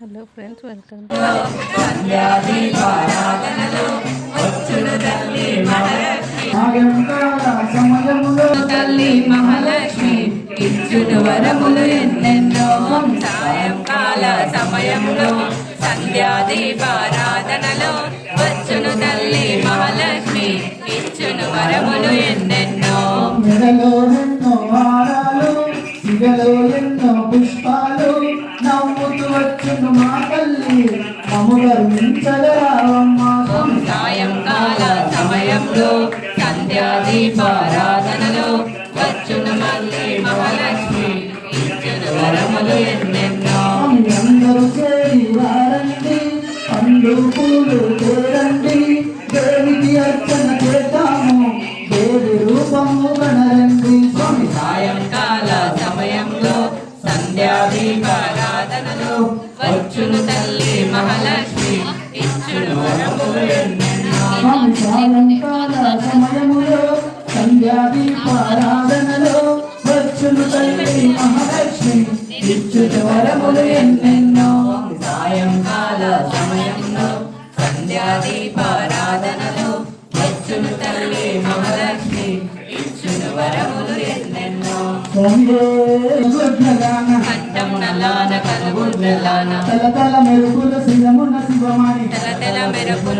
Hello friends welcome. తల్లి మహాలక్ష్మి ఇచ్చును వరములు ఎన్నెన్నో సాయంకాల సమయంలో సంధ్యాదీపారాధనలో సంధ్యాదీపారాధనలో వచ్చును మళ్ళీ మహాలక్ష్మి ఇచ్చును వరములు ఎన్నెన్నో. స్వామి అందరూ చేరి వారండి పండు పూలు తేరండి దేవికి అర్చన చేద్దాము దేవి రూపము గణరండి స్వామి సాయంకాల సమయంలో సంధ్యాదీపారాధనలో వచ్చును తల్లి మహాలక్ష్మి ఇచ్చును వరములు ఎన్నెన్నో సంధ్యాదీపారాధనలో వచ్చును తల్లి మహాలక్ష్మి. ఇచ్చుట వరములు ఎన్నెన్నో. సాయంకాల సమయంలో సంధ్యాదీపారాధనలో వచ్చును తల్లి మహాలక్ష్మి. ఇచ్చును వరములు ఎన్నెన్నో. కంఠం నల్లాన కలుగుడ్లలాన తల తల మెరుపుల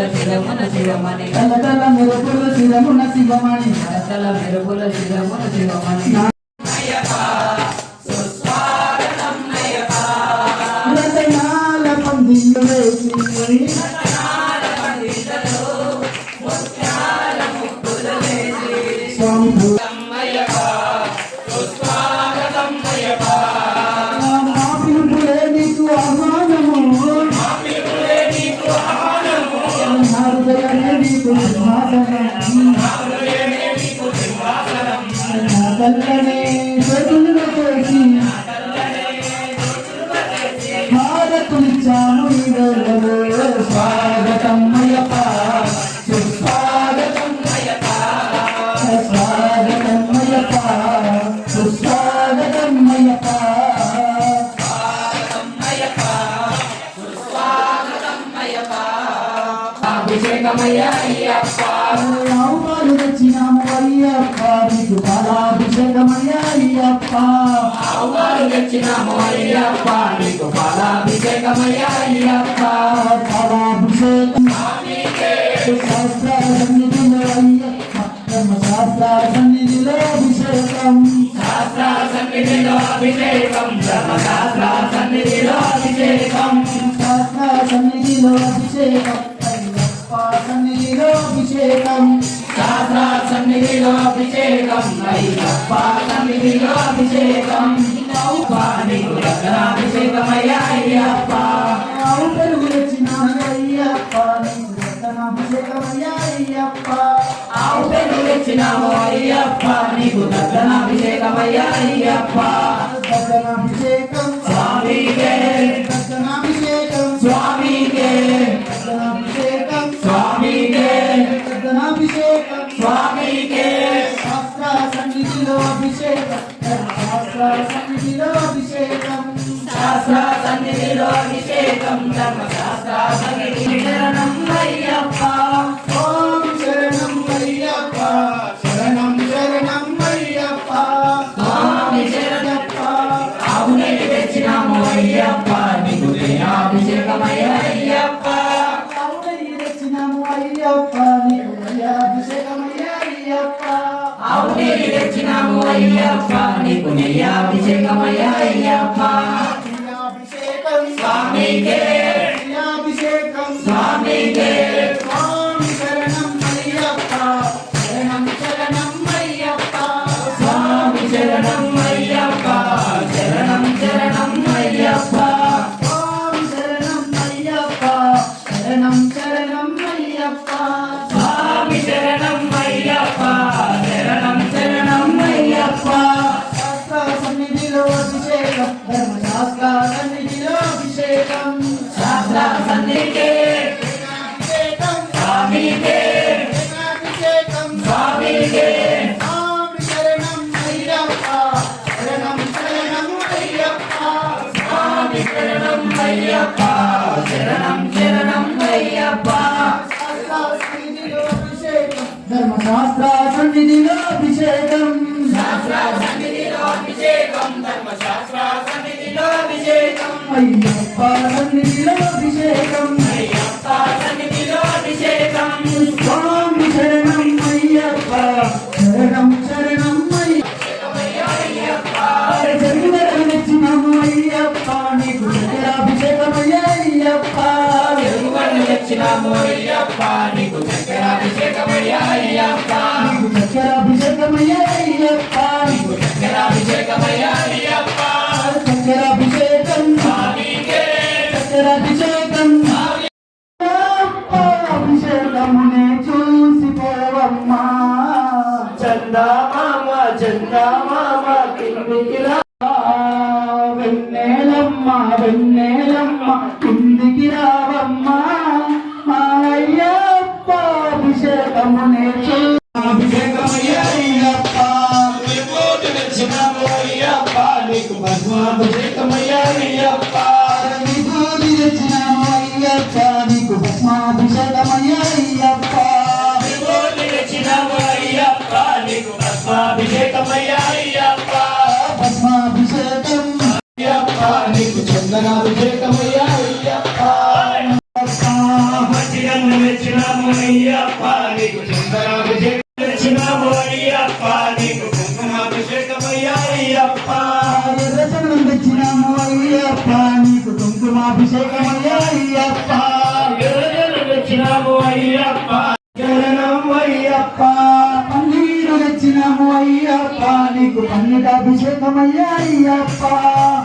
మెరుపుల శిరమున శిరమణి తల తల మెరుపుల శిరమున శివమణి తెల మెరుపుల శిరమున శిరమణి రతనాల పందిళ్ళు వేసి నా తల్లనే చేతులను చేసి భారతులిచ్చాను ఈరోజు స్వాగతం అయ్యప్ప సుస్వాగతం స్వాగతం అయ్యప్ప సుస్వాగతం అయ్యప్ప అభిషేకమయ్య అయ్యప్ప పాలు తెచ్చినాము అయ్యప్ప నీకు పాలాభిషేకమయ్య అయ్యప్ప ఆహ్వాలు తెచ్చినాము అయ్యప్ప నీకు పాలాభిషేకమయ్య అయ్యప్ప పాలాభిషేకం శాస్త్ర సన్నిధిలో అయ్యప్ప ధర్మశాస్త్ర సన్నిధిలో అభిషేకం శాస్త్ర సన్నిధిలో అభిషేకం ధర్మశాస్త్ర సన్నిధిలో అభిషేకం శాస్త్ర సన్నిధిలో అభిషేకం. సన్నిధిలో అభిషేకం. శాస్త్ర సన్నిధిలో అభిషేకం. అయ్యప్ప సన్నిధిలో అభిషేకం. అయ్యప్ప నీకు రత్నాభిషేకమయ్య అయ్యప్ప ఆవు పెరుగు తెచ్చినాను అయ్యప్ప నీకు రత్నాభిషేకమయ్య అయ్యప్ప ఆవు పెరుగు తెచ్చినాము అయ్యప్ప నీకు రత్నాభిషేకమయ్య అయ్యప్ప రత్నాభిషేకం స్వామికే స్వామికే శాస్త్ర సన్నిధిలో అభిషేకం. శాస్త్ర సన్నిధిలో అభిషేకం. శాస్త్ర సన్నిధిలో అభిషేకం. ధర్మశాస్త్ర సన్నిధి శరణం అయ్యప్ప ఓం శరణం అయ్యప్ప శరణం శరణం అయ్యప్ప స్వామి శరణప్ప ఆవునే తెచ్చినాము అయ్యప్ప. నీకు అభిషేకమయ్య అయ్యప్ప. అవునయ్య తెచ్చినాము అయ్యప్ప. తెచ్చినాము అయ్యప్ప నీకు అభిషేకమయ్య అయ్యప్ప అభిషేకం స్వామికే అభిషేకం స్వామికే ఓం శరణం అయ్యప్ప శరణం శరణం అయ్యప్ప. ధర్మశాస్త్ర సన్నిధిలో అభిషేకం శాస్త్ర సన్నిధిలో అభిషేకం సన్నిధిలో అభిషేకం అయ్యప్ప. సన్నిధిలో అభిషేకం అయ్యప్ప సన్నిధిలో అభిషేకం స్వామి శరణం అయ్యప్ప. శరణం శరణం అయ్యప్ప జరుగుదల తెచ్చినాము అయ్యప్ప. నీకు అభిషేకమయ్యా అయ్యప్ప. తెలుగువాడిని తెచ్చినాము అయ్యప్ప. నీకు చక్కెరాభిషేకమయ్యా అయ్యప్ప నీకు చక్కెరాభిషేకమయ్యా అయ్యప్ప నీకు చక్కెరాభిషేకమయ్యా అయ్యప్ప చక్కెరాభిషేకం స్వామికే. చక్కెరాభిషేకం అయ్యప్ప అభిషేకమునే చూసిపోవమ్మా. చందమామ చందమామ కిందికి అభిషేకమునే చూ అభిషేకమయ్యా తెచ్చినాము అయ్యప్ప నీకు భస్మాభిషేకమయ్యా అయ్యప్ప తెచ్చినాము అయ్యప్ప నీకు భస్మాభిషేకమయ్యా అయ్యప్ప తెచ్చినాము అయ్యప్ప నీకు భస్మాభిషేకమయ్యా కుంకుమాభిషేకమయ్యా అయ్యప్ప ఎర్రజల్లు తెచ్చినాము అయ్యప్ప. శరణం అయ్యప్ప పన్నీరు తెచ్చినాము అయ్యప్ప నీకు పన్నీటాభిషేకమయ్యా అయ్యప్ప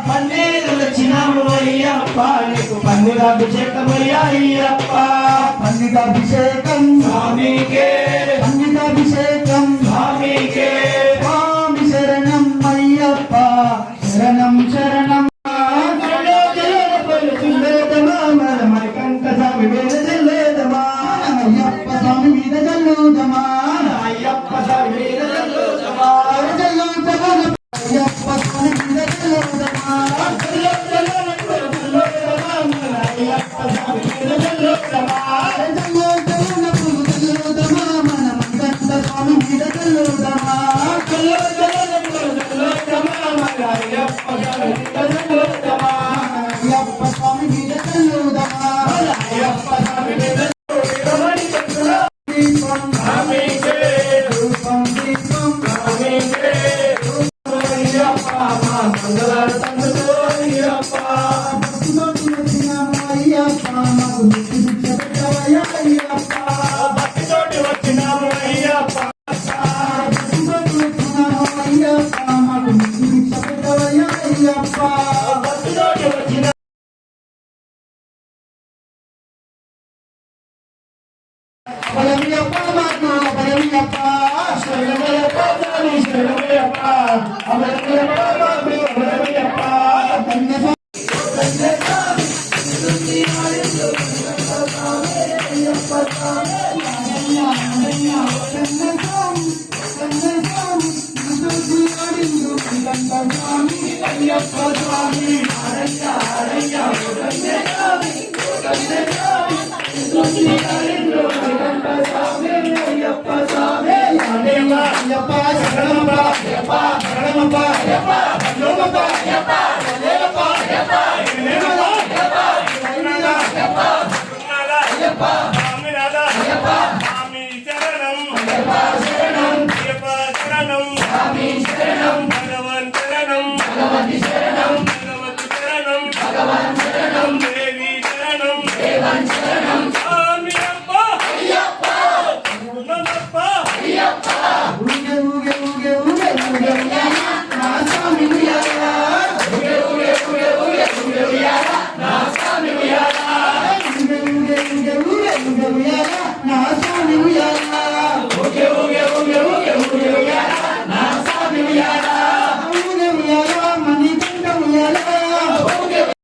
పన్నీరు తెచ్చినాము అయ్యప్ప. నీకు పన్నీరాభిషేకమయ్యా Ayyappa పన్నీటాభిషేకం స్వామికే. పన్నీటాభిషేకం స్వామికే. Ayyappa Ayappa Swami, Ayappa Swami, Yapa, Yapa, Yapa,